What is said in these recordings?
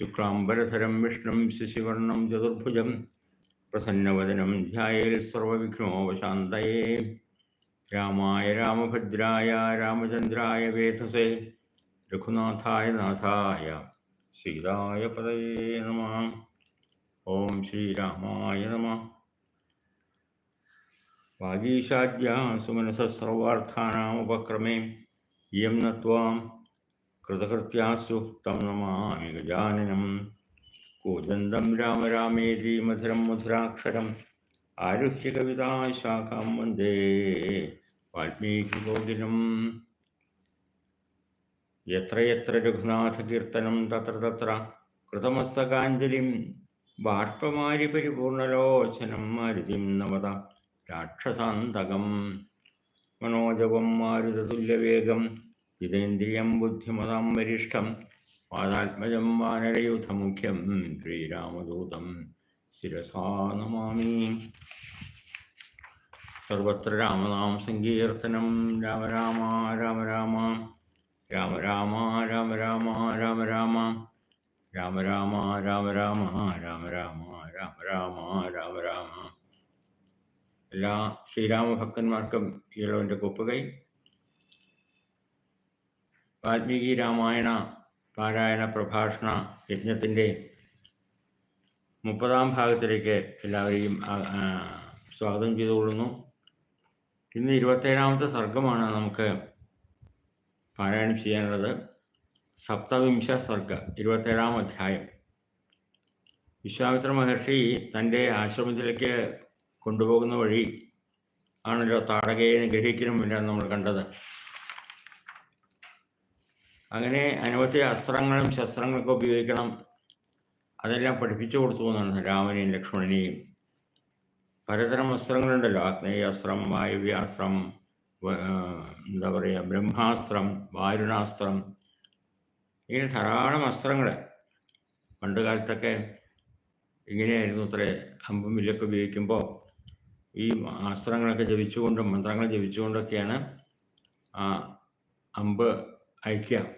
ശുക്ലാംബരധരം വിഷ്ണും ശശിവർണം ചതുർഭുജം പ്രസന്നവദനം ധ്യായേൽ സർവവിഘ്നോപശാന്തയേ. രാമായ രാമഭദ്രായ രാമചന്ദ്രായ വേധസേ രഘുനാഥായ നാഥായ സീതായ പതയേ നമ. ഓം ശ്രീരാമായ നമ. വാഗീശാദ്യ സുമനസസർവാർത്ഥാനാമുപക്രമേ ഇയം നത്വാം കൃതകൃത്യാസു തം നമാമി ഗജാനനം. കൂജന്തം രാമ രാമേതി മധുരം മധുരാക്ഷരം. ആരുഹ്യ കവിതാശാഖാം വന്ദേ വാൽമീകിഗോകിനം എത്രയെത്ര യത്ര രഘുനാഥകീർത്തനം തത്ര തത്ര കൃതമസ്തകാഞ്ജലിം ബാഷ്പമാരി പരിപൂർണലോചനം മാരുതിം നവത രാക്ഷസാന്തകം. മനോജവം മാരുതതുല്യവേഗം ജിതേന്ദ്രിയം ബുദ്ധിമതാം വരിഷ്ഠം പാദാത്മജം വാനരയുധമുഖ്യം ശ്രീരാമദൂതം. ശിരസാ നമാമി. സർവത്ര രാമനാം സങ്കീർത്തനം. രാമ രാമ രാമ രാമ. രാമ രാമ രാമ രാമ രാമ രാമ. രാമ രാമ രാമ രാമ രാമ രാമ രാമ രാമ രാമ രാമ. എല്ലാ ശ്രീരാമഭക്തന്മാർക്കും ഈളവന്റെ കൊപ്പുകൈ. വാൽമീകി രാമായണ പാരായണ പ്രഭാഷണ യജ്ഞത്തിന്റെ മുപ്പതാം ഭാഗത്തിലേക്ക് എല്ലാവരെയും സ്വാഗതം ചെയ്തുകൊള്ളുന്നു. ഇന്ന് ഇരുപത്തേഴാമത്തെ സർഗമാണ് നമുക്ക് പാരായണം ചെയ്യാനുള്ളത്. സപ്തവിംശ സർഗ ഇരുപത്തേഴാം അധ്യായം. വിശ്വാമിത്ര മഹർഷി തന്റെ ആശ്രമത്തിലേക്ക് കൊണ്ടുപോകുന്ന വഴി ആണല്ലോ താടകയെ ഗ്രഹിക്കണമില്ല നമ്മൾ കണ്ടത്. അങ്ങനെ അനവധി അസ്ത്രങ്ങളും ശസ്ത്രങ്ങളൊക്കെ ഉപയോഗിക്കണം. അതെല്ലാം പഠിപ്പിച്ചു കൊടുത്തു എന്നാണ് രാമനെയും ലക്ഷ്മണനെയും. പലതരം അസ്ത്രങ്ങളുണ്ടല്ലോ. ആഗ്നേയാസ്ത്രം വായുവ്യാസ്ത്രം എന്താ പറയുക ബ്രഹ്മാസ്ത്രം വാരുണാസ്ത്രം. ഇങ്ങനെ ധാരാളം അസ്ത്രങ്ങൾ പണ്ട് കാലത്തൊക്കെ ഇങ്ങനെയായിരുന്നു അത്രേ അമ്പും വില്ലൊക്കെ ഉപയോഗിക്കുമ്പോൾ ഈ അസ്ത്രങ്ങളൊക്കെ ജപിച്ചുകൊണ്ടും മന്ത്രങ്ങൾ ജപിച്ചുകൊണ്ടൊക്കെയാണ് ആ അമ്പ് അയക്കുക.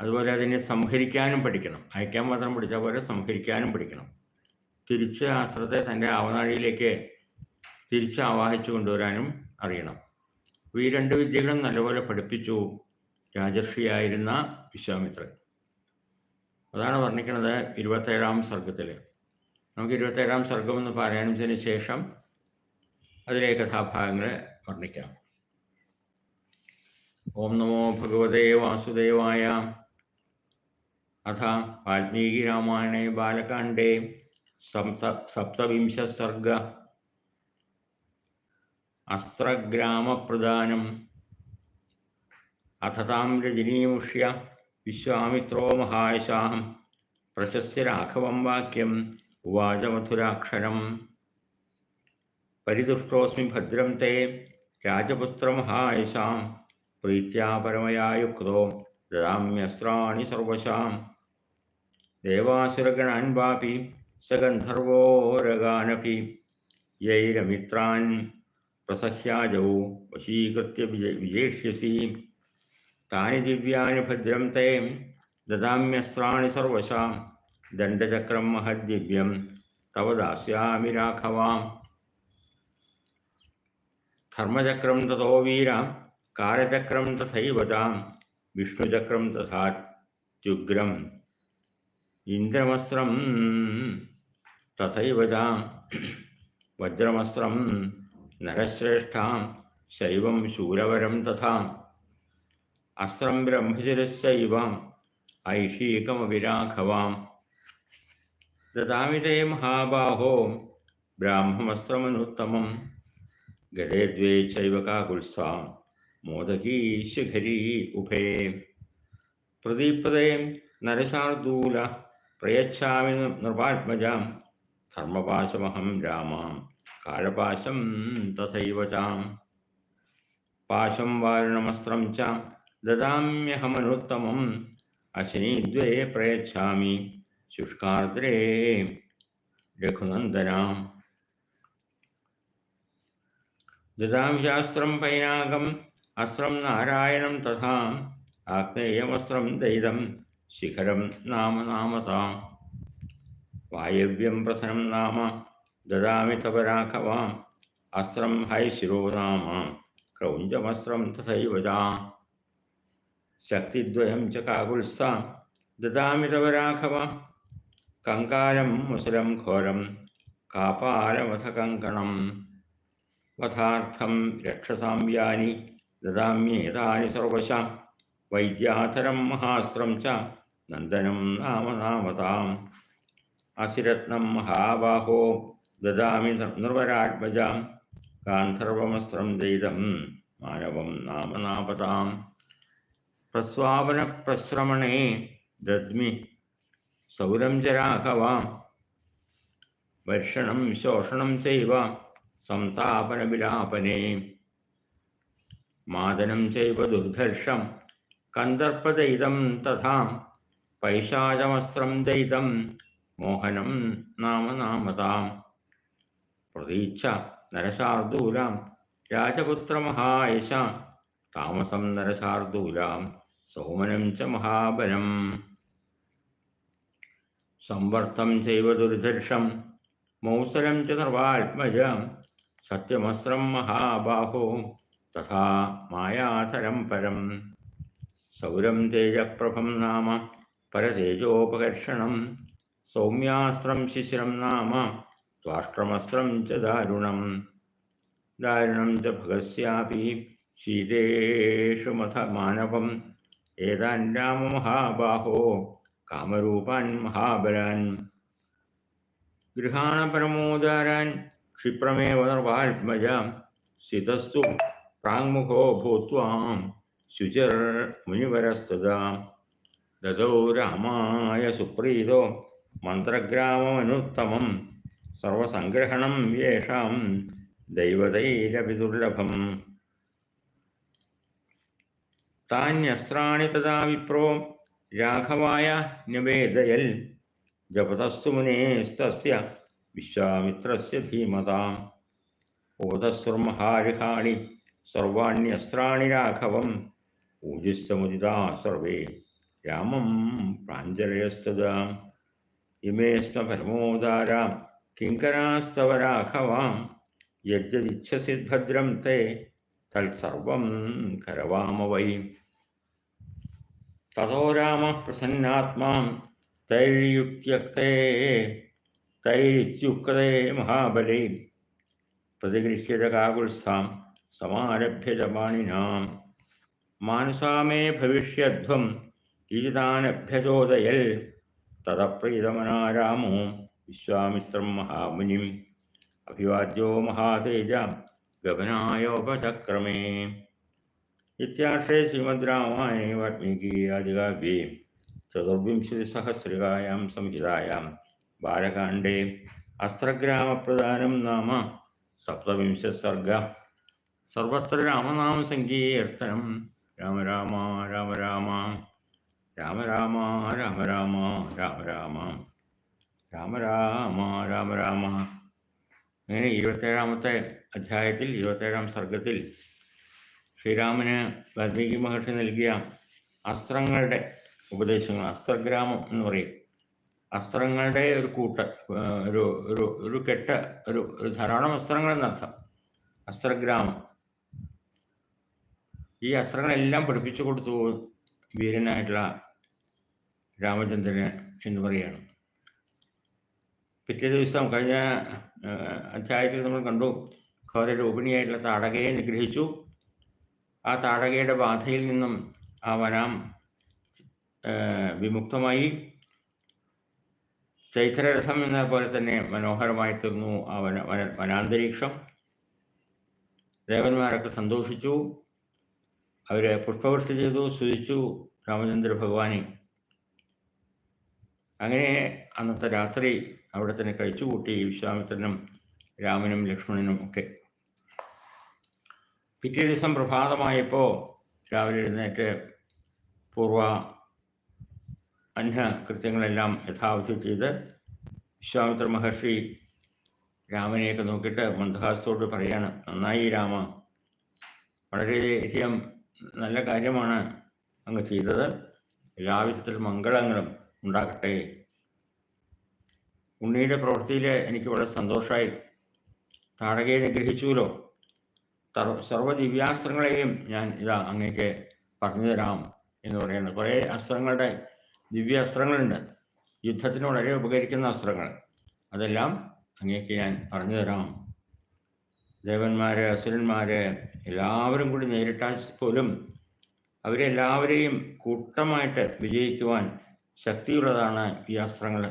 അതുപോലെ അതിനെ സംഹരിക്കാനും പഠിക്കണം. അയക്കാൻ മാത്രം പഠിച്ച പോലെ സംഹരിക്കാനും പഠിക്കണം. തിരിച്ച് ആശ്രത്തെ തന്റെ ആവനാഴിയിലേക്ക് തിരിച്ച് ആവാഹിച്ചു കൊണ്ടുവരാനും അറിയണം. ഈ രണ്ട് വിദ്യകളും നല്ലപോലെ പഠിപ്പിച്ചു രാജർഷിയായിരുന്ന വിശ്വാമിത്രൻ. അതാണ് വർണിക്കുന്നത് ഇരുപത്തേഴാം സർഗത്തിൽ നമുക്ക് ഇരുപത്തേഴാം സർഗം എന്ന് പാരായണത്തിന് ശേഷം അതിലെ കഥാഭാഗങ്ങൾ വർണിക്കാം. ഓം നമോ ഭഗവതേ വാസുദേവായ अथ वाल्मीकिरामायणे बालकाण्डे सप्त सप्तविंशः सर्ग अस्त्रग्रामप्रदानम् अथ तां रजनीमुष्य विश्वामित्रो महायशाः प्रशस्य राघवं वाक्यम् उवाच मथुराक्षरम् परितुष्टोऽस्मि भद्रं ते राजपुत्रमहायशां प्रीत्या परमया युक्तो ददाम्यस्त्राणि सर्वशाम् देवासुरगणान्वापि स गन्धर्वोरगानपि यैरमित्रान् प्रसह्याजौ वशीकृत्य विजे, विजेष्यसि। तानि दिव्यानि भद्रं ते ददाम्यस्त्राणि सर्वशा दण्डचक्रं महद्दिव्यं तव दास्यामि राघवा। धर्मचक्रं ततो वीर, कार्यचक्रं तथैव विष्णुचक्रं तथा त्युग्रम्। തഥാത്യുഗ്രം ഇന്ദ്രമസ്ത്രം തഥൈവ താം വജ്രമസ്ത്രം നരശ്രേഷ്ഠാം. ശൈവം ശൂരവരം തഥാം. അസ്ത്രം ബ്രഹ്മചിരസ്യൈവം ഐഷീകമവിരാഘവാം. ദദാമി തേ മഹാബാഹോ. ബ്രാഹ്മമസ്ത്രമനുത്തമം ഗതേ ദ്വേ ചൈവ കാകുത്സാം. മോദകീ ശിഖരീ ഉഭേ. പ്രദീപതേ നരശാർദൂല. പ്രയച്ഛാമി നൃപാത്മജാം ധർമ്മപാശമഹം രാമാം. കാലപാശം തഥൈവ ചാം. പാശം വാരുണമസ്ത്രം ച. ദദാമ്യഹമനുത്തമം. അശനീദ്വേ പ്രയച്ഛാമി. ശുഷ്കാർദ്രേ രഘുനന്ദനാം. ശാസ്ത്രം പൈനാകം അസ്ത്രം നാരായണം തഥാം. ആഗ്നേയമസ്ത്രം ദൈതം. शिखर नाम नाम वायव्यम प्रसनं नाम ददा तब राघवा अस्त्रं हई शिरोनाम क्रौंजमस्त्रम तथा जा शक्तिदय च काकुत्सा ददामि तव राघव कङ्कारं मुसलम घोरम कापालमथ कंकण वथार्थं रक्षसां यानि सर्वश। वैद्याथरम महास्त्रम च നന്ദനം നാമ നാമതാം അസിരത്നം മഹാബാഹോ ദദാമി നിർവരാത്മജാം ഗാന്ധർവമസ്ത്രം ദൈതം മാനവം നാമ നാപതാം പ്രസ്വാപന പ്രശ്രമണേ ദദ്മി സൗരം ജരാഘവാം വർഷണം ശോഷണം ചൈവ സംതാപന വിലാപനേ മാദനം ചൈവ ദുർധർഷം കന്ദർപ്പദൈതം തഥാ പൈശാചമസ്ത്രം ദൈതം മോഹനം നാമ നാമതാം. പ്രതീക്ഷ നരശാർദൂലാം. രാജപുത്രമഹായശ താമസം നരശാർദൂലാം. സോമനം ച മഹാബലം. സംവർത്തം ചെയ്വ ദുർധർഷം മൗസരം ച സർവാത്മജ. സത്യമസ്രം മഹാബാഹോ. തഥാ മായാധരം പരം. സൗരം തേജപ്രഭം നാമ പരതേജോപകർഷണം സൗമ്യാസ്ത്രം ശിശിരം നാമ. ത്വാഷ്ട്രമസ്ത്രം ച ദാരുണം. ദാരുണം ച ഭഗസ്യാപി. ശീതേഷു മഥ മാനവം. ഏതാൻ രാമമഹാബാഹോ കാമരൂപാൻ മഹാബലാൻ. ഗൃഹാണ പരമോദാരാൻ. ക്ഷിപ്രമേവ നിർവാത്മജ സ്ഥിതസ്തു പ്രാങ്മുഖോ ഭൂത്വാം. ശുചിർ മുനിവരസ്തുതാ ദദോ രാമായ സുപ്രീതോ മന്ത്രഗ്രാമമനുത്തമം സർവസംഗ്രഹണം യേഷാം ദൈവതൈരപി ദുർലഭം താന്യസ്ത്രാണി തഥാ വിപ്രോ രാഘവായ നിവേദയൽ ജപതസ്തു മുനേസ്തസ്യ വിശ്വാമിത്രസ്യ ധീമതാം. ഓതസ്സുർമഹാരിഹാണി സർവാണ്യസ്ത്രാണി രാഘവം ഊജിസ്തമുദിതാ സർവേ. രാമം പ്രാഞ്ജലയസ്തുതാം ഇമേ സ്മ പരമോദാരാം കിങ്കരാസ്തവ രാഘവാം യജ്ജതിച്ഛസി ഭദ്രം തേ തത്സർവം കരവാമ വൈ തഥോ രാമ പ്രസന്നാത്മാ തൈര്യുക്തേ തൈരിത്യുക്തേ മഹാബലേ. പ്രതിഗൃഹ്യതകാകുത്സാം കാകുത്സാം സമാരഭ്യത മാനസാമേ ഭവിഷ്യധ്വം ഈതാനഭ്യചോദയൽ തദപ്രീതമനാരാമോ വിശ്വാമിത്രം മഹാമുനിം. അഭിവാദ്യോ മഹാതേജ ഗമനായോപചക്രമേ ഇത്യാശ്രേ ശ്രീമദ് രാമായണേ വാൽമീകി ആദികാവ്യേ. ചതുർവിംശതിസഹസ്രികായാം സംഹിതായാം ബാലകാണ്ഡേ. അസ്ത്രഗ്രാമപ്രധാനം നാമ സപ്തവിംശസർഗ. സർവത്ര രാമനാമസങ്കീർത്തനം രാമ രാമ രാമ രാമ. രാമ രാമ രാമ രാമ രാമ രാമ. രാമ രാമ രാമ രാമ. അങ്ങനെ ഇരുപത്തേഴാമത്തെ അധ്യായത്തിൽ ഇരുപത്തേഴാം സർഗത്തിൽ ശ്രീരാമന് വാൽമീകി മഹർഷി നൽകിയ അസ്ത്രങ്ങളുടെ ഉപദേശങ്ങൾ അസ്ത്രഗ്രാമം എന്ന് പറയും. അസ്ത്രങ്ങളുടെ ഒരു കൂട്ട് ഒരു ഒരു ഒരു കെട്ട് ഒരു ഒരു ധാരാളം അസ്ത്രങ്ങൾ എന്നർത്ഥം. അസ്ത്രഗ്രാമം. ഈ അസ്ത്രങ്ങളെല്ലാം പഠിപ്പിച്ചു കൊടുത്തു വീരനായിട്ടുള്ള രാമചന്ദ്രന് എന്ന് പറയുകയാണ്. പിറ്റേ ദിവസം കഴിഞ്ഞ അധ്യായത്തിൽ നമ്മൾ കണ്ടു ഘോരരൂപിണിയായിട്ടുള്ള താടകയെ നിഗ്രഹിച്ചു. ആ താടകയുടെ ബാധയിൽ നിന്നും ആ വനം വിമുക്തമായി. ചൈത്രരഥം എന്ന പോലെ തന്നെ മനോഹരമായി തീർന്നു ആ വന വന വനാന്തരീക്ഷം. ദേവന്മാരൊക്കെ സന്തോഷിച്ചു. അവരെ പുഷ്പവൃഷ്ടി ചെയ്തു സ്തുതിച്ചു. രാമചന്ദ്ര ഭഗവാനെ അങ്ങനെ അന്നത്തെ രാത്രി അവിടെ തന്നെ കഴിച്ചുകൂട്ടി വിശ്വാമിത്രനും രാമനും ലക്ഷ്മണനും ഒക്കെ. പിറ്റേ ദിവസം പ്രഭാതമായപ്പോൾ രാവിലെ എഴുന്നേറ്റ് പൂർവ അന്യ കൃത്യങ്ങളെല്ലാം യഥാവധി ചെയ്ത് വിശ്വാമിത്ര മഹർഷി രാമനെയൊക്കെ നോക്കിയിട്ട് മന്ദഹാസത്തോട് പറയാണ് നന്നായി രാമ. വളരെയധികം നല്ല കാര്യമാണ് അങ്ങ് ചെയ്തത്. എല്ലാവിധത്തിൽ മംഗളങ്ങളും ഉണ്ടാകട്ടെ. ഉണ്ണിയുടെ പ്രവൃത്തിയിൽ എനിക്ക് വളരെ സന്തോഷമായി. താടകയെ നിഗ്രഹിച്ചുവല്ലോ. സർവ ദിവ്യാസ്ത്രങ്ങളെയും ഞാൻ ഇതാ അങ്ങേക്ക് പറഞ്ഞു തരാം എന്ന് പറയുന്നത് കുറേ അസ്ത്രങ്ങളുടെ ദിവ്യാസ്ത്രങ്ങളുണ്ട്. യുദ്ധത്തിന് വളരെ ഉപകരിക്കുന്ന അസ്ത്രങ്ങൾ. അതെല്ലാം അങ്ങേക്ക് ഞാൻ പറഞ്ഞു തരാം. ദേവന്മാർ അസുരന്മാർ എല്ലാവരും കൂടി നേരിട്ടാൽ പോലും അവരെല്ലാവരെയും കൂട്ടമായിട്ട് വിജയിക്കുവാൻ ശക്തിയുള്ളതാണ് ഈ അസ്ത്രങ്ങൾ.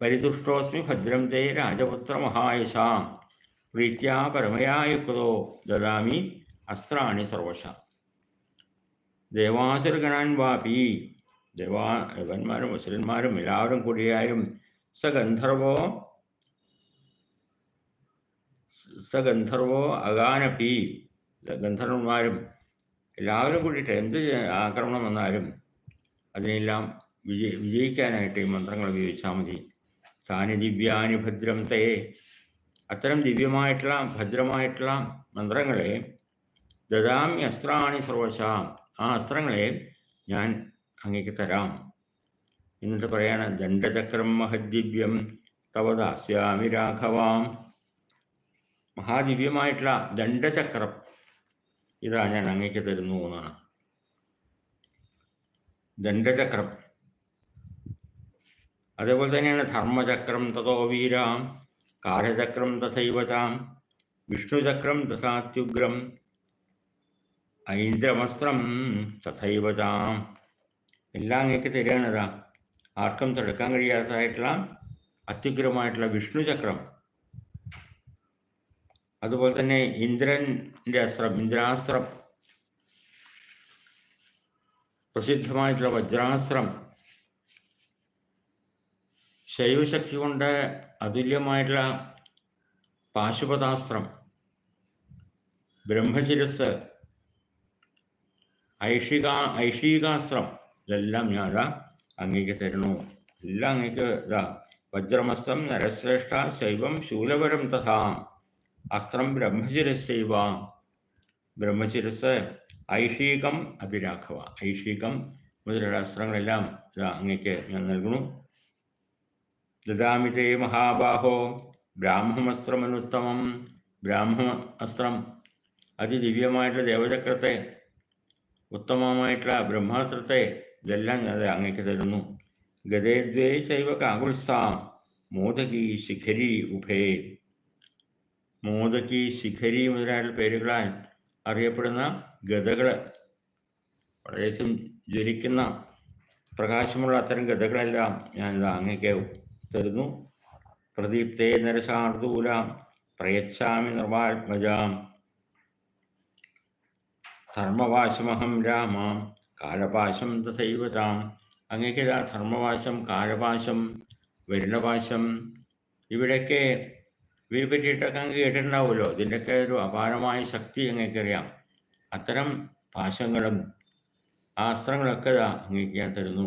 പരിതുഷ്ടോസ്മി ഭദ്രം തേ രാജപുത്ര മഹായശാം പ്രീത്യാ പരമയായുക്തോ ദദാമി അസ്ത്രാണി സർവശ. ദേവാസുരഗണാൻ വാപി. ദേവാ ദേവന്മാരും മുസ്ലിന്മാരും എല്ലാവരും കൂടിയായും സഗന്ധർവോ സഗന്ധർവോ അഗാനപി ഗന്ധർവന്മാരും എല്ലാവരും കൂടിയിട്ട് എന്ത് ആക്രമണം വന്നാലും അതിനെല്ലാം വിജയ വിജയിക്കാനായിട്ട് ഈ മന്ത്രങ്ങൾ ഉപയോഗിച്ചാൽ മതി. താനി ഭദ്രം തേ. അത്തരം ദിവ്യമായിട്ടുള്ള ഭദ്രമായിട്ടുള്ള മന്ത്രങ്ങളെ ദദാമി അസ്ത്രാണി സർവശാം. ആ അസ്ത്രങ്ങളെ ഞാൻ അങ്ങേക്ക് തരാം. എന്നിട്ട് പറയാണ് ദണ്ഡചക്രം മഹദ്ദിവ്യം തവ ദാസ്യാമി രാഘവാം. മഹാദിവ്യമായിട്ടുള്ള ദണ്ഡചക്രം ഇതാ ഞാൻ അങ്ങേക്ക് തരുന്നു എന്നാണ് ദണ്ഡചക്രം. അതേപോലെ തന്നെയാണ് ധർമ്മചക്രം തതോ വീരാം കാലചക്രം തഥൈവതാം വിഷ്ണുചക്രം തഥാത്യുഗ്രം ഐന്ദ്രമസ്ത്രം തഥൈവതാം എല്ലാം അങ്ങേക്ക് തരികയാണിതാ ആർക്കും തടുക്കാൻ കഴിയാത്തതായിട്ടുള്ള അത്യുഗ്രമായിട്ടുള്ള വിഷ്ണുചക്രം. അതുപോലെ തന്നെ ഇന്ദ്രന്റെ അസ്ത്രം ഇന്ദ്രാസ്ത്രം. പ്രസിദ്ധമായിട്ടുള്ള വജ്രാസ്ത്രം. ശൈവശക്തി കൊണ്ട് അതുല്യമായിട്ടുള്ള പാശുപതാസ്ത്രം. ബ്രഹ്മചിരസ് ഐഷിക ഐഷികാസ്ത്രം. ഇതെല്ലാം ഞാൻ ഇതാ അങ്ങേക്ക് തരണു എല്ലാം അങ്ങേക്ക് ഇതാ. വജ്രമസ്ത്രം നരശ്രേഷ്ഠ ശൈവം ശൂലപരം തഥാ. അസ്ത്രം ബ്രഹ്മചിരസ്സൈവ. ബ്രഹ്മചിരസ് ഐഷീകം അഭിരാഘവ. ഐഷീകം മുതലുള്ള അസ്ത്രങ്ങളെല്ലാം അങ്ങക്ക് ഞാൻ നൽകുന്നു. ദദാമിതേ മഹാബാഹോ. ബ്രാഹ്മമസ്ത്രമനുത്തമം ബ്രാഹ്മ അസ്ത്രം അതിദിവ്യമായിട്ടുള്ള ദേവചക്രത്തെ ഉത്തമമായിട്ടുള്ള ബ്രഹ്മാസ്ത്രത്തെ ഇതെല്ലാം ഞാൻ അങ്ങേക്ക് തരുന്നു. ഗതേദ്വേ ശൈവ കാകുൽസ്ഥാം മോദകി ശിഖരി ഉഭേ. മോദകി ശിഖരി മുതലായുള്ള പേരുകളാൽ അറിയപ്പെടുന്ന ഗതകൾ വളരെ ജ്വലിക്കുന്ന പ്രകാശമുള്ള അത്തരം ഗതകളെല്ലാം ഞാൻ അങ്ങേക്ക് തരുന്നു. പ്രദീപ്തേ നരസാർദൂല പ്രയച്ഛാമി നിർവാത്മജാം ധർമ്മവാശമഹം രാമാം കാലപാശം തഥൈവതാം. അങ്ങേക്ക് ധർമ്മവാശം കാലപാശം വരുണപാശം ഇവിടെയൊക്കെ ഇവരെ പറ്റിയിട്ടൊക്കെ അങ്ങ് കേട്ടിട്ടുണ്ടാവുമല്ലോ. ഇതിന്റെയൊക്കെ ഒരു അപാരമായ ശക്തി അങ്ങേക്കറിയാം. അത്തരം പാശങ്ങളും ആ അസ്ത്രങ്ങളൊക്കെ ഇതാ അങ്ങേക്ക് ഞാൻ തരുന്നു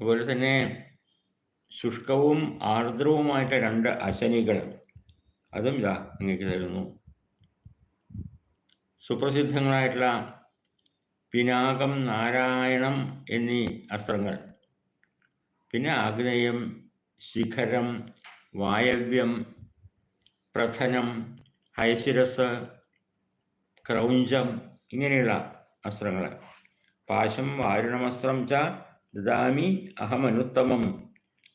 അതുപോലെ തന്നെ ശുഷ്കവും ആർദ്രവുമായിട്ട് രണ്ട് അശനികൾ അതും ഇതാ അങ്ങേക്ക് തരുന്നു സുപ്രസിദ്ധങ്ങളായിട്ടുള്ള പിനാകം നാരായണം എന്നീ അസ്ത്രങ്ങൾ. പിന്നെ ആഗ്നേയം ശിഖരം വായവ്യം പ്രഥനം ഹൈശിരസ് ക്രൗഞ്ചം ഇങ്ങനെയുള്ള അസ്ത്രങ്ങൾ പാശം വാരുണമസ്ത്രം ച ദദാമി അഹമനുത്തമം.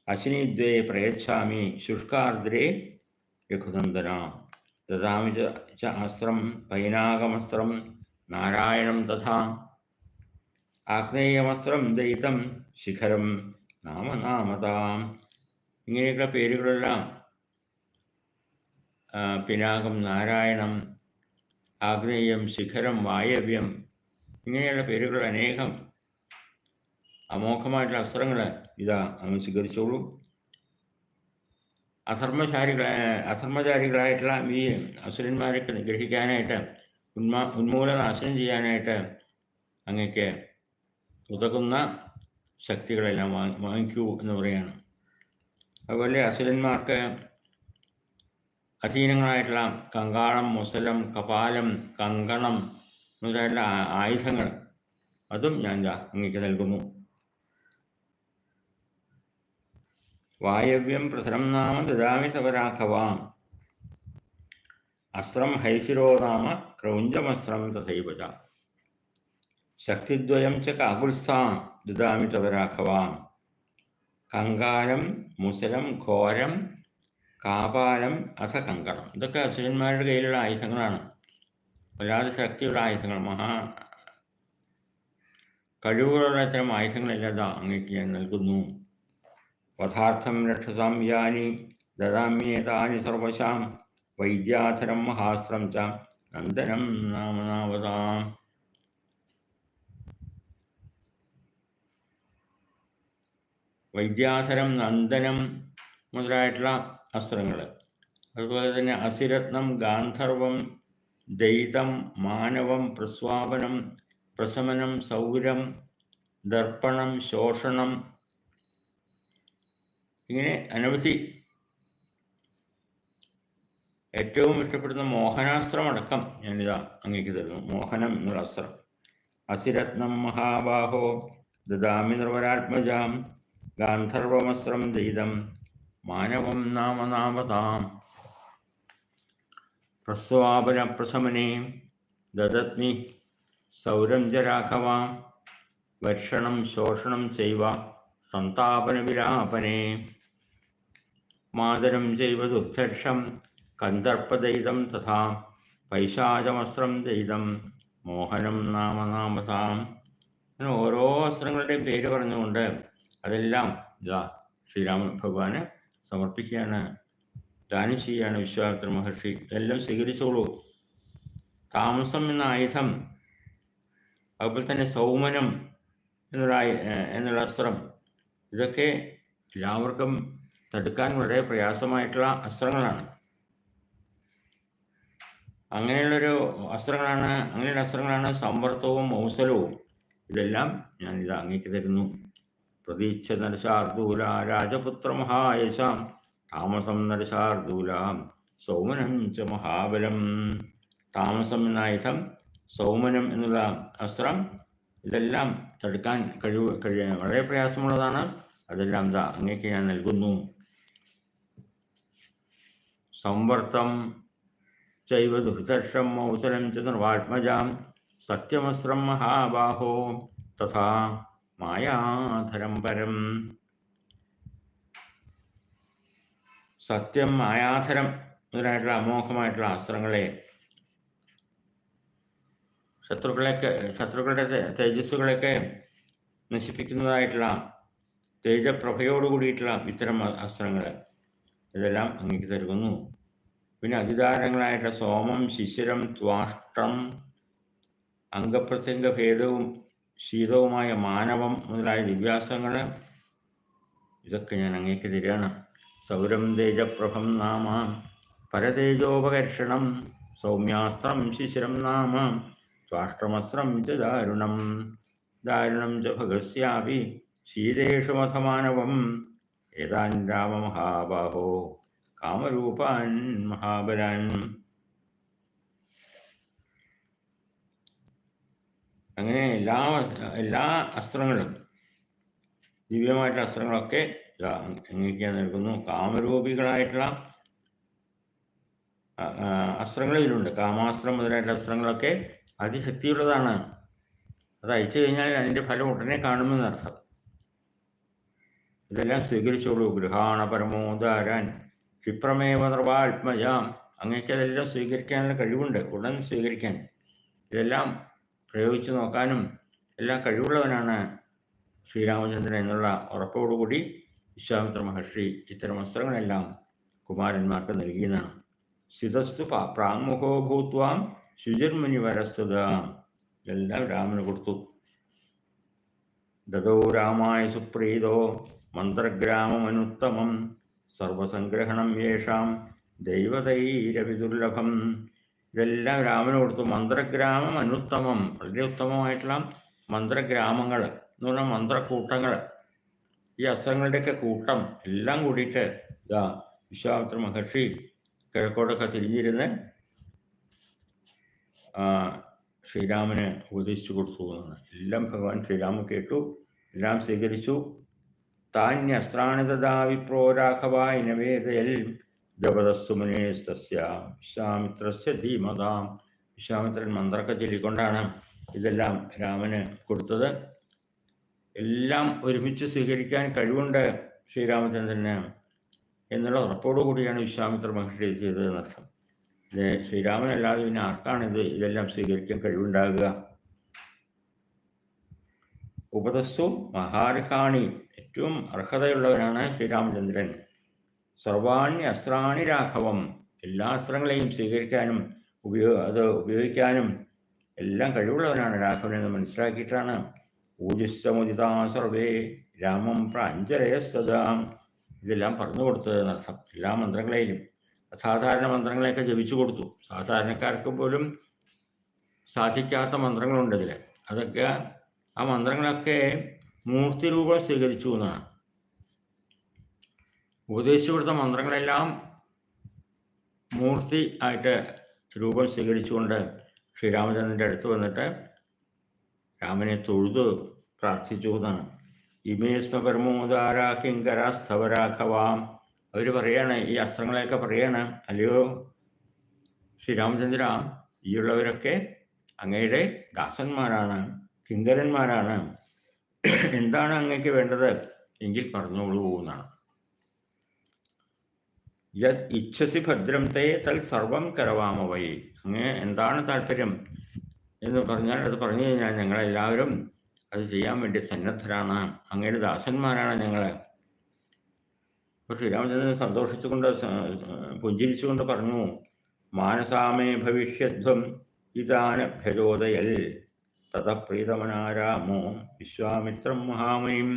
അശ്നിദ്വേ പ്രയച്ഛാമി ശുഷ്കാർദ്രേ രഘുനന്ദന. ദദാമി ച അസ്ത്രം പൈനാകമസ്ത്രം നാരായണം തഥാ. ആഗ്നേയമസ്ത്രം ദയിതം ശിഖരം നാമനാമതാം. ഇങ്ങനെയൊക്കെ പേരുകളെല്ലാം പിനാകം നാരായണം ആഗ്നേയം ശിഖരം വായവ്യം ഇങ്ങനെയുള്ള പേരുകൾ അനേകം അമോഘമായിട്ടുള്ള അസ്ത്രങ്ങൾ ഇതാ അങ്ങ് സ്വീകരിച്ചോളൂ. അധർമ്മചാരികൾ അധർമ്മചാരികളായിട്ടുള്ള ഈ അസുരന്മാരൊക്കെ നിഗ്രഹിക്കാനായിട്ട് ഉന്മാ ഉന്മൂലനാശനം ചെയ്യാനായിട്ട് അങ്ങക്ക് ഉതകുന്ന ശക്തികളെല്ലാം വാങ്ങി വാങ്ങിക്കൂ എന്ന് പറയാണ്. അതുപോലെ അസുരന്മാർക്ക് അധീനങ്ങളായിട്ടുള്ള കങ്കാളം മുസലം കപാലം കങ്കണം മുതലായിട്ടുള്ള ആയുധങ്ങൾ. അതും ഞാൻ അങ്ങേക്ക് നൽകുന്നു. വായവ്യം പ്രസരം നാമ ദദാമി തവരാഘവാം അസ്ത്രം ഹൈശിരോ നാമ ക്രൗഞ്ചമസ്ത്രം തഥൈവച. ശക്തിദ്വയം ച കാകുൽസ്ഥാം ദദാമി തവരാഘവാം കങ്കാരം മുസലം ഘോരം കാപാലം അഥ കങ്കണം ഇതൊക്കെ അസുരന്മാരുടെ കയ്യിലുള്ള ആയുധങ്ങളാണ്. വല്ലാതെ ശക്തിയുള്ള ആയുധങ്ങൾ മഹാ കഴിവുകളുള്ള ഇത്തരം ആയുധങ്ങളെല്ലാം അങ്ങേക്ക് ഞാൻ നൽകുന്നു. പദാർത്ഥം രക്ഷസാം യാനി ദദാമ്യേതാനി സർവശാം വൈദ്യാധരം മഹാസ്ത്രം ച നന്ദനം നാമനാവതാം. വൈദ്യാധരം നന്ദനം മുതലായിട്ടുള്ള അസ്ത്രങ്ങൾ അതുപോലെ തന്നെ അസിരത്നം ഗാന്ധർവം ദൈതം മാനവം പ്രസ്വാപനം പ്രശമനം സൗരം ദർപ്പണം ശോഷണം ഇങ്ങനെ അനവധി ഏറ്റവും ഇഷ്ടപ്പെടുന്ന മോഹനാസ്ത്രമടക്കം ഞാനിതാ അങ്ങേക്ക് തരുന്നു. മോഹനം എന്നുള്ള അസ്ത്രം. അസിരത്നം മഹാബാഹോ ദദാമി നിർവരാത്മജാം ഗാന്ധർവമസ്ത്രം ദൈതം മാനവം നാമനാമതാം പ്രസ്വാപന പ്രശമനെ ദദത്നി സൗരം ജരാഘവാം വർഷണം ശോഷണം ചെയ്വ സന്താപന വിലാപനെ മാതരം ചെയ്വ ദുർദ്ധർഷം കന്ദർപ്പദൈതം തഥാ പൈശാചമസ്ത്രം ദൈതം മോഹനം നാമനാമതാം അങ്ങനെ ഓരോ അസ്ത്രങ്ങളുടെയും പേര് പറഞ്ഞുകൊണ്ട് അതെല്ലാം ഇതാ ശ്രീരാമ ഭഗവാന് സമർപ്പിക്കുകയാണ്. ദാനം ചെയ്യുകയാണ് വിശ്വാമിത്ര മഹർഷി. എല്ലാം സ്വീകരിച്ചോളൂ. താമസം എന്ന ആയുധം അതുപോലെ തന്നെ സൗമനം എന്നുള്ള എന്നുള്ള അസ്ത്രം ഇതൊക്കെ എല്ലാവർക്കും തടുക്കാൻ വളരെ പ്രയാസമായിട്ടുള്ള അസ്ത്രങ്ങളാണ്. അങ്ങനെയുള്ളൊരു അസ്ത്രങ്ങളാണ് അങ്ങനെയുള്ള അസ്ത്രങ്ങളാണ് സമ്പർത്തവും മൗസലവും ഇതെല്ലാം ഞാൻ ഇത് അങ്ങേക്ക് തരുന്നു. പ്രതീക്ഷ നരശാർദൂല രാജപുത്ര മഹായശാം താമസം നരശാർദൂലാം സൗമനം ച മഹാബലം. താമസം എന്ന ആയുധം സൗമനം എന്നുള്ള അസ്ത്രം ഇതെല്ലാം തടുക്കാൻ കഴിവ് കഴിയ വളരെ പ്രയാസമുള്ളതാണ്. അതെല്ലാം ദാ അങ്ങേക്ക് ഞാൻ നൽകുന്നു. സംവർത്തം ചൈവ ദുഹിതർഷം മൗസരം ച നിർവാത്മജാം സത്യമസ്ത്രം മഹാബാഹോ തഥാ മായാധരം പരം സത്യം മായാധരം മുതലായിട്ടുള്ള അമോഘമായിട്ടുള്ള അസ്ത്രങ്ങളെ ശത്രുക്കളെയൊക്കെ ശത്രുക്കളുടെ തേജസ്സുകളെയൊക്കെ നശിപ്പിക്കുന്നതായിട്ടുള്ള തേജപ്രഭയോട് കൂടിയിട്ടുള്ള ഇത്തരം അസ്ത്രങ്ങൾ ഇതെല്ലാം അങ്ങേക്ക് തരുന്നു. പിന്നെ അതിദാരങ്ങളായിട്ടുള്ള സോമം ശിശിരം ത്വാഷ്ടം അംഗപ്രത്യംഗ ഭേദവും ശീതവുമായ മാനവം മുതലായ ദിവ്യാസങ്ങൾ ഇതൊക്കെ ഞാൻ അങ്ങേക്ക് തരികയാണ്. സൗരം തേജപ്രഭം നാമ പരതേജോപകർഷണം സൗമ്യാസ്ത്രം ശിശിരം നാമ സ്വാഷ്ടമസ്ത്രം ച ദാരുണം ദാരുണം ച ഭഗസ്യാപി ശീതേഷു മഥമാനവം ഏതാൻ രാമമഹാബാഹോ കാമരൂപാൻ മഹാബലാൻ. അങ്ങനെ എല്ലാ എല്ലാ അസ്ത്രങ്ങളും ദിവ്യമായിട്ടുള്ള അസ്ത്രങ്ങളൊക്കെ എങ്ങനെയൊക്കെയാണ് നൽകുന്നു കാമരൂപികളായിട്ടുള്ള അസ്ത്രങ്ങൾ ഇതിലുണ്ട് കാമാസ്ത്രം മുതലായിട്ടുള്ള അസ്ത്രങ്ങളൊക്കെ അതിശക്തിയുള്ളതാണ്. അത് അയച്ചു കഴിഞ്ഞാൽ അതിന്റെ ഫലം ഉടനെ കാണുമെന്നർത്ഥം ഇതെല്ലാം സ്വീകരിച്ചോളൂ. ഗൃഹാണ പരമോദാരാൻ ക്ഷിപ്രമേവ നിർവാത്മജാം. അങ്ങേക്ക് അതെല്ലാം സ്വീകരിക്കാനുള്ള കഴിവുണ്ട്. ഉടൻ സ്വീകരിക്കാൻ. ഇതെല്ലാം പ്രയോഗിച്ചു നോക്കാനും എല്ലാം കഴിവുള്ളവനാണ് ശ്രീരാമചന്ദ്രൻ എന്നുള്ള ഉറപ്പോടുകൂടി വിശ്വാമിത്ര മഹർഷി ഇത്തരം വസ്ത്രങ്ങളെല്ലാം കുമാരന്മാർക്ക് നൽകിയതാണ് സ്ഥിതസ്തു പ്രാമുഖോ ഭൂത്വാം ശുചിർമുനി വരസ്തുത എല്ലാം രാമന് കൊടുത്തു. ദതോ രാമായ സുപ്രീതോ മന്ത്രഗ്രാമമനുത്തമം സർവസംഗ്രഹണം യേഷാം ദൈവതൈരവിദുർലഭം ഇതെല്ലാം രാമന് കൊടുത്തു. മന്ത്രഗ്രാമം അനുത്തമം. വളരെ ഉത്തമമായിട്ടുള്ള മന്ത്രഗ്രാമങ്ങൾ എന്ന് പറഞ്ഞാൽ മന്ത്രക്കൂട്ടങ്ങൾ. ഈ അസ്ത്രങ്ങളുടെയൊക്കെ കൂട്ടം എല്ലാം കൂടിയിട്ട് ഇതാ വിശ്വാമിത്ര മഹർഷി കിഴക്കോട്ടൊക്കെ തിരിഞ്ഞിരുന്ന് ശ്രീരാമന് ഉപദേശിച്ചു കൊടുത്തു എന്നാണ്. എല്ലാം ഭഗവാൻ ശ്രീരാമൻ കേട്ടു എല്ലാം സ്വീകരിച്ചു. താന്യസ്ത്രാണി തഥാ വിപ്രോ രാഘവായ നവേദയൽ ജപതസ്തു മുനേസ്തസ്യ ധീമതാം. വിശ്വാമിത്രൻ മന്ത്രമൊക്കെ ചൊല്ലിക്കൊണ്ടാണ് ഇതെല്ലാം രാമന് കൊടുത്തത്. എല്ലാം ഒരുമിച്ച് സ്വീകരിക്കാൻ കഴിവുണ്ട് ശ്രീരാമചന്ദ്രന് എന്നുള്ള ഉറപ്പോടുകൂടിയാണ് വിശ്വാമിത്ര മഹർഷി ചെയ്തത് എന്നർത്ഥം ഇത് ശ്രീരാമനല്ലാതെ പിന്നെ ആർക്കാണ് ഇത് ഇതെല്ലാം സ്വീകരിക്കാൻ കഴിവുണ്ടാകുക? ഉപദസ്സു മഹാർഹാണി ഏറ്റവും അർഹതയുള്ളവനാണ് ശ്രീരാമചന്ദ്രൻ. സർവാണി അസ്ത്രാണി രാഘവം. എല്ലാ അസ്ത്രങ്ങളെയും സ്വീകരിക്കാനും ഉപയോഗ അത് ഉപയോഗിക്കാനും എല്ലാം കഴിവുള്ളവനാണ് രാഘവൻ എന്ന് മനസ്സിലാക്കിയിട്ടാണ്. ഊജസ്സമുദിതാ സർവേ രാമം പ്രാഞ്ജലയസ്തതാം ഇതെല്ലാം പറഞ്ഞു കൊടുത്തത് എന്നർത്ഥം എല്ലാ മന്ത്രങ്ങളെയും അസാധാരണ മന്ത്രങ്ങളെയൊക്കെ ജപിച്ചു കൊടുത്തു. സാധാരണക്കാർക്ക് പോലും സാധിക്കാത്ത മന്ത്രങ്ങളുണ്ട് ഇതിൽ അതൊക്കെ ആ മന്ത്രങ്ങളൊക്കെ മൂർത്തി രൂപം സ്വീകരിച്ചു എന്നാണ്. ഉപദേശിച്ചു കൊടുത്ത മന്ത്രങ്ങളെല്ലാം മൂർത്തി ആയിട്ട് രൂപം സ്വീകരിച്ചുകൊണ്ട് ശ്രീരാമചന്ദ്രന്റെ അടുത്ത് വന്നിട്ട് രാമനെ തൊഴുത് പ്രാർത്ഥിച്ചു എന്നാണ്. ഇമേസ്മ കിങ്കര കിങ്കരാസ്തവരാഘവാം. അവർ പറയാണ് ഈ അസ്ത്രങ്ങളെയൊക്കെ പറയാണ് അല്ലയോ? ശ്രീരാമചന്ദ്ര ഈ ഉള്ളവരൊക്കെ അങ്ങയുടെ ദാസന്മാരാണ് കിങ്കരന്മാരാണ്. എന്താണ് അങ്ങക്ക് വേണ്ടത്? എങ്കിൽ പറഞ്ഞോളൂ എന്നാണ്. യത് ഇച്ഛസി ഭദ്രം തേ തൽ സർവം കരവാമ വൈ. അങ്ങനെ എന്താണ് താല്പര്യം? എന്ന് പറഞ്ഞാൽ അത് പറഞ്ഞു കഴിഞ്ഞാൽ ഞങ്ങളെല്ലാവരും അത് ചെയ്യാൻ വേണ്ടി സന്നദ്ധരാണ്. അങ്ങയുടെ ദാസന്മാരാണ് ഞങ്ങൾ അപ്പോൾ ശ്രീരാമചന്ദ്രൻ സന്തോഷിച്ചുകൊണ്ട് പുഞ്ചിരിച്ചുകൊണ്ട് പറഞ്ഞു മാനസാമേ ഭവിഷ്യധ്വം ഇതാന ഭജോദയൽ. തതപ്രീതമനാരാമോ വിശ്വാമിത്രം മഹാമയും.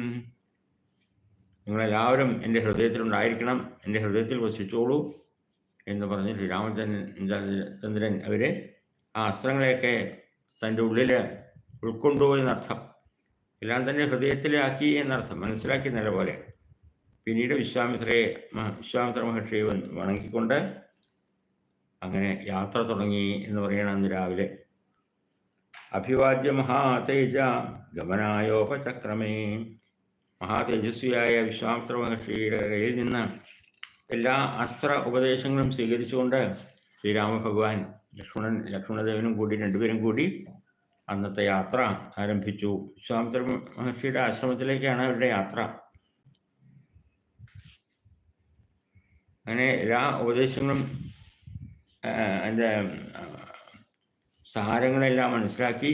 നിങ്ങളെല്ലാവരും എന്റെ ഹൃദയത്തിലുണ്ടായിരിക്കണം എന്റെ ഹൃദയത്തിൽ വസിച്ചോളൂ എന്ന് പറഞ്ഞ് ശ്രീരാമചന്ദ്രൻ ചന്ദ്രൻ അവർ ആ അസ്ത്രങ്ങളെയൊക്കെ തന്റെ ഉള്ളിൽ ഉൾക്കൊണ്ടു എന്നർത്ഥം. എല്ലാം തന്നെ ഹൃദയത്തിലാക്കി എന്നർത്ഥം മനസ്സിലാക്കി നല്ല പോലെ. പിന്നീട് വിശ്വാമിത്രയെ വിശ്വാമിത്ര മഹർഷിയെ വണങ്ങിക്കൊണ്ട് അങ്ങനെ യാത്ര തുടങ്ങി എന്ന് പറയണം അന്ന് രാവിലെ. അഭിവാദ്യ മഹാതേജ ഗമനായോപചക്രമേ മഹാതേജസ്വിയായ വിശ്വാമിത്ര മഹർഷിയുടെ കയ്യിൽ നിന്ന് എല്ലാ അസ്ത്ര ഉപദേശങ്ങളും സ്വീകരിച്ചുകൊണ്ട് ശ്രീരാമഭഗവാൻ ലക്ഷ്മണൻ ലക്ഷ്മണദേവനും കൂടി രണ്ടുപേരും കൂടി അന്നത്തെ യാത്ര ആരംഭിച്ചു. വിശ്വാമിത്ര മഹർഷിയുടെ ആശ്രമത്തിലേക്കാണ് അവരുടെ യാത്ര. അങ്ങനെ എല്ലാ ഉപദേശങ്ങളും അതിന്റെ സഹാരങ്ങളെല്ലാം മനസ്സിലാക്കി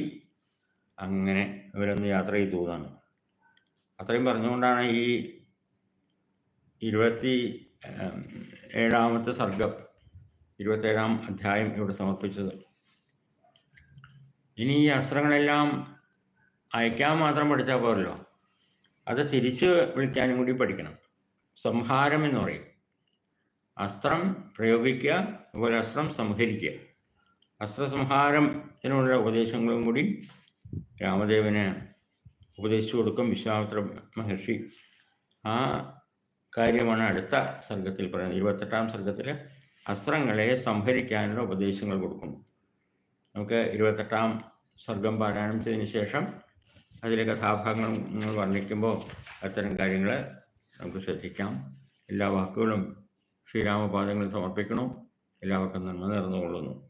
അങ്ങനെ അവരൊന്ന് യാത്ര ചെയ്തു എന്നാണ്. അത്രയും പറഞ്ഞുകൊണ്ടാണ് ഈ ഇരുപത്തി ഏഴാമത്തെ സർഗം ഇരുപത്തേഴാം അധ്യായം ഇവിടെ സമർപ്പിച്ചത്. ഇനി ഈ അസ്ത്രങ്ങളെല്ലാം അയക്കാൻ മാത്രം പഠിച്ചാൽ പോരല്ലോ. അത് തിരിച്ച് വിളിക്കാനും കൂടി പഠിക്കണം. സംഹാരം എന്ന് പറയും. അസ്ത്രം പ്രയോഗിക്കുക അതുപോലെ അസ്ത്രം സംഹരിക്കുക. അസ്ത്രസംഹാരത്തിനുള്ള ഉപദേശങ്ങളും കൂടി രാമദേവന് ഉപദേശിച്ചു കൊടുക്കും വിശ്വാമിത്ര മഹർഷി. ആ കാര്യമാണ് അടുത്ത സർഗത്തിൽ പറയുന്നത്. ഇരുപത്തെട്ടാം സർഗത്തിൽ അസ്ത്രങ്ങളെ സംഹരിക്കാനുള്ള ഉപദേശങ്ങൾ കൊടുക്കുന്നു. നമുക്ക് ഇരുപത്തെട്ടാം സർഗം പാരായണം ചെയ്തതിന് ശേഷം അതിലെ കഥാഭാഗങ്ങൾ വർണിക്കുമ്പോൾ അത്തരം കാര്യങ്ങൾ നമുക്ക് ശ്രദ്ധിക്കാം. എല്ലാ വാക്കുകളും ശ്രീരാമപാദങ്ങളിൽ സമർപ്പിക്കണം എല്ലാവർക്കും നന്മ നേർന്നുകൊള്ളുന്നു